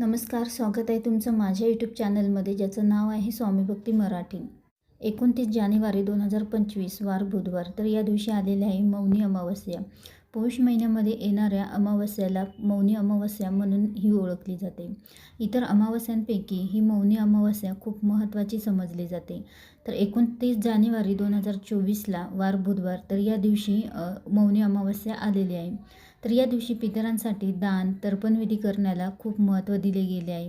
नमस्कार स्वागत आहे तुमचं माझ्या यूट्यूब चॅनलमध्ये ज्याचं नाव आहे स्वामी भक्ती मराठी. एकोणतीस जानेवारी दोन हजार पंचवीस वार बुधवार. तर या दिवशी आलेले आहे मौनी अमावस्या. पौष महिन्यामध्ये येणाऱ्या अमावस्याला मौनी अमावस्या म्हणून ही ओळखली जाते. इतर अमावस्यांपैकी ही मौनी अमावस्या खूप महत्त्वाची समजली जाते. तर एकोणतीस जानेवारी दोन हजार चोवीसला वार बुधवार. तर या दिवशी मौनी अमावस्या आलेली आहे. तर या दिवशी पितरांसाठी दान तर्पणविधी करण्याला खूप महत्त्व दिले गेले आहे.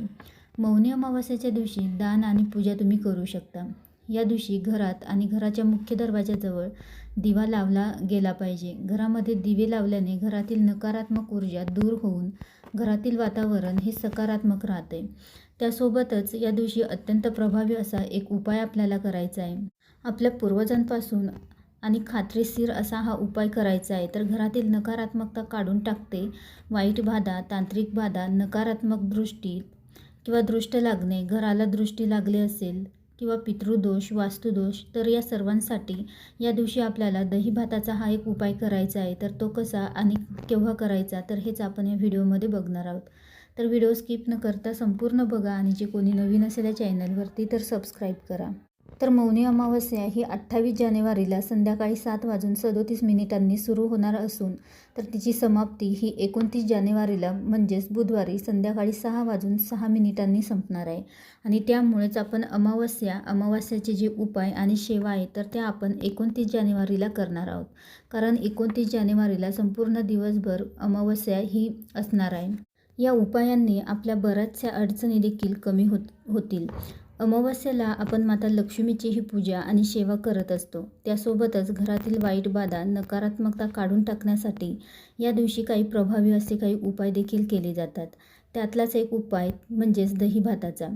मौनी अमावस्याच्या दिवशी दान आणि पूजा तुम्ही करू शकता. या दिवशी घरात आणि घराच्या मुख्य दरवाजाजवळ दिवा लावला गेला पाहिजे. घरामध्ये दिवे लावल्याने घरातील नकारात्मक ऊर्जा दूर होऊन घरातील वातावरण हे सकारात्मक राहते. त्यासोबतच या दिवशी अत्यंत प्रभावी असा एक उपाय आपल्याला करायचा आहे. आपल्या पूर्वजांपासून आणि खात्रीशीर असा हा उपाय करायचा आहे. तर घरातील नकारात्मकता काढून टाकते. वाईट बाधा तांत्रिक बाधा नकारात्मक दृष्टी किंवा दृष्ट लागणे घराला दृष्टी लागली असेल किंवा पितृदोष वास्तुदोष तर या सर्वांसाठी या दिवशी आपल्याला दही भाताचा हा एक उपाय करायचा आहे. तर तो कसा आणि केव्हा करायचा तर हेच आपण या व्हिडिओमध्ये बघणार आहोत. तर व्हिडिओ स्किप न करता संपूर्ण बघा आणि जे कोणी नवीन असेल या चॅनलवरती तर सबस्क्राईब करा. तर मौनी अमावस्या ही अठ्ठावीस जानेवारीला संध्याकाळी सात वाजून सदोतीस मिनिटांनी सुरू होणार असून तर तिची समाप्ती ही एकोणतीस जानेवारीला म्हणजेच बुधवारी संध्याकाळी सहा वाजून सहा मिनिटांनी संपणार आहे. आणि त्यामुळेच आपण अमावस्या अमावस्याचे जे उपाय आणि सेवा आहे तर त्या आपण एकोणतीस जानेवारीला करणार आहोत. कारण एकोणतीस जानेवारीला संपूर्ण दिवसभर अमावस्या ही असणार आहे. या उपायांनी आपल्या बऱ्याचशा अडचणी देखील कमी होत होतील. अमावस्येला आपण माता लक्ष्मीचीही पूजा आणि सेवा करत असतो. त्यासोबतच घरातील वाईट बाधा नकारात्मकता काढून टाकण्यासाठी या दिवशी काही प्रभावी असे काही उपाय देखील केले जातात. त्यातलाच एक उपाय म्हणजेच दही भाताचा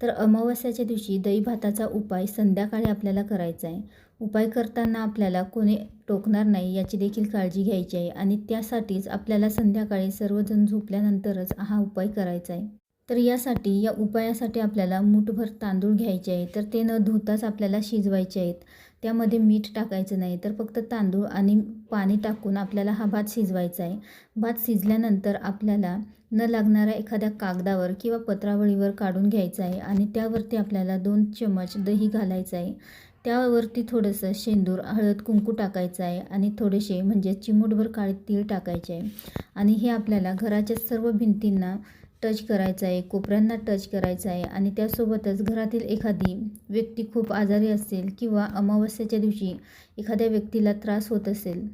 तर अमावस्याच्या दिवशी दही भाताचा उपाय संध्याकाळी आपल्याला करायचा आहे. उपाय करताना आपल्याला कोणी टोकणार नाही याची देखील काळजी घ्यायची आहे आणि त्यासाठीच आपल्याला संध्याकाळी सर्वजण झोपल्यानंतरच हा उपाय करायचा आहे. तर यासाठी या उपायासाठी आपल्याला मूठभर तांदूळ घ्यायचे आहे तर ते न धुताच आपल्याला शिजवायचे आहेत. त्यामध्ये मीठ टाकायचं नाही तर फक्त तांदूळ आणि पाणी टाकून आपल्याला हा भात शिजवायचा आहे. भात शिजल्यानंतर आपल्याला न लागणाऱ्या एखाद्या कागदावर किंवा पत्रावळीवर काढून घ्यायचा आहे आणि त्यावरती आपल्याला दोन चमच दही घालायचं आहे. त्यावरती थोडंसं शेंदूर हळद कुंकू टाकायचं आहे आणि थोडेसे म्हणजे चिमूटभर काळे तीळ टाकायचे आहे. आणि हे आपल्याला घराच्या सर्व भिंतींना टच करायचं आहे कोपऱ्यांना टच करायचं आहे आणि त्यासोबतच घरातील एखादी व्यक्ती खूप आजारी असेल किंवा अमावस्याच्या दिवशी एखाद्या व्यक्तीला त्रास होत असेल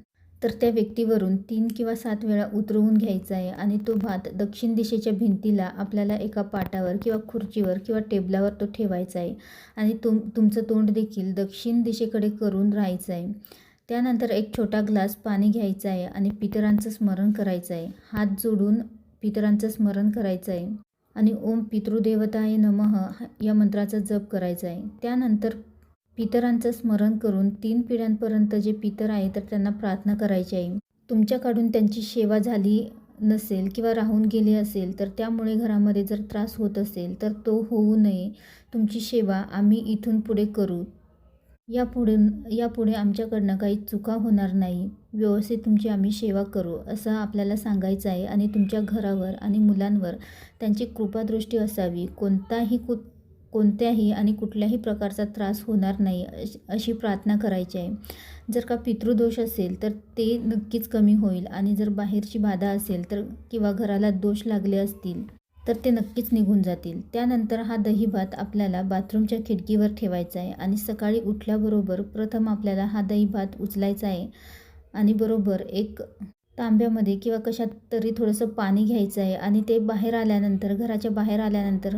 तर त्या व्यक्तीवरून तीन किंवा सात वेळा उतरवून घ्यायचा आहे आणि तो भात दक्षिण दिशेच्या भिंतीला आपल्याला एका पाटावर किंवा खुर्चीवर किंवा टेबलावर तो ठेवायचा आहे आणि तुम तुमचं तोंड देखील दक्षिण दिशेकडे करून राहायचं आहे. त्यानंतर एक छोटा ग्लास पाणी घ्यायचा आहे आणि पितरांचं स्मरण करायचं आहे. हात जोडून पितरांचं स्मरण करायचं आहे आणि ओम पितृदेवताय नमः या मंत्राचा जप करायचा आहे त्यानंतर पितरांचं स्मरण करून तीन पिढ्यांपर्यंत जे पितर आहे तर त्यांना प्रार्थना करायची आहे. तुमच्याकडून त्यांची सेवा झाली नसेल किंवा राहून गेली असेल तर त्यामुळे घरामध्ये जर त्रास होत असेल तर तो होऊ नये. तुमची सेवा आम्ही इथून पुढे करू. यापुढे यापुढे आमच्याकडनं काही चुका होणार नाही. व्यवस्थित तुमची आम्ही सेवा करू असं आपल्याला सांगायचं आहे. आणि तुमच्या घरावर आणि मुलांवर त्यांची कृपादृष्टी असावी. कोणताही कु कोणत्याही आणि कुठल्याही प्रकारचा त्रास होणार नाही अश अशी प्रार्थना करायची आहे. जर का पितृदोष असेल तर ते नक्कीच कमी होईल. आणि जर बाहेरची बाधा असेल तर किंवा घराला दोष लागले असतील तर ते नक्कीच निघून जातील. त्यानंतर हा दही भात आपल्याला बाथरूमच्या खिडकीवर ठेवायचा आहे. आणि सकाळी उठल्याबरोबर प्रथम आपल्याला हा दही भात उचलायचा आहे. आणि बरोबर एक तांब्यामध्ये किंवा कशात तरी थोडंसं पाणी घ्यायचं आहे आणि ते बाहेर आल्यानंतर घराच्या बाहेर आल्यानंतर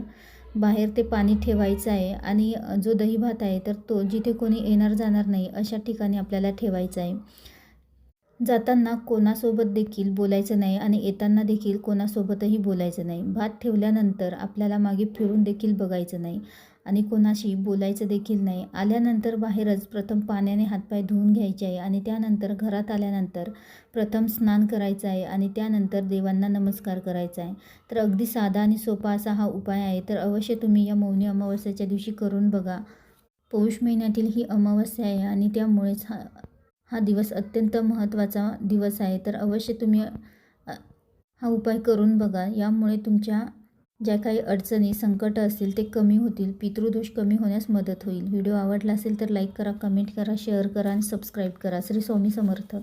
बाहेर ते पाणी ठेवायचं आहे आणि जो दही भात आहे तर तो जिथे कोणी येणार जाणार नाही अशा ठिकाणी आपल्याला ठेवायचा आहे. जाताना कोणासोबत देखील बोलायचं नाही आणि येताना देखील कोणासोबतही बोलायचं नाही. भात ठेवल्यानंतर आपल्याला मागे फिरून देखील बघायचं नाही. आणि कोणाशी बोलायचं देखील नाही. आल्यानंतर बाहेरच प्रथम पाण्याने हातपाय धुवून घ्यायचे आहे आणि त्यानंतर घरात आल्यानंतर प्रथम स्नान करायचं आहे आणि त्यानंतर देवांना नमस्कार करायचा आहे. तर अगदी साधा आणि सोपा असा हा उपाय आहे. तर अवश्य तुम्ही या मौनी अमावस्याच्या दिवशी करून बघा. पौष महिन्यातील ही अमावस्या आहे आणि त्यामुळेच हा हा दिवस अत्यंत महत्त्वाचा दिवस आहे. तर अवश्य तुम्ही हा उपाय करून बघा. यामुळे तुमच्या ज्या काही अडचणी संकट असतील ते कमी होतील पितृदोष कमी होण्यास मदत होईल. व्हिडिओ आवडला असेल तर लाईक करा कमेंट करा शेअर करा आणि सबस्क्राईब करा. श्री स्वामी समर्थ.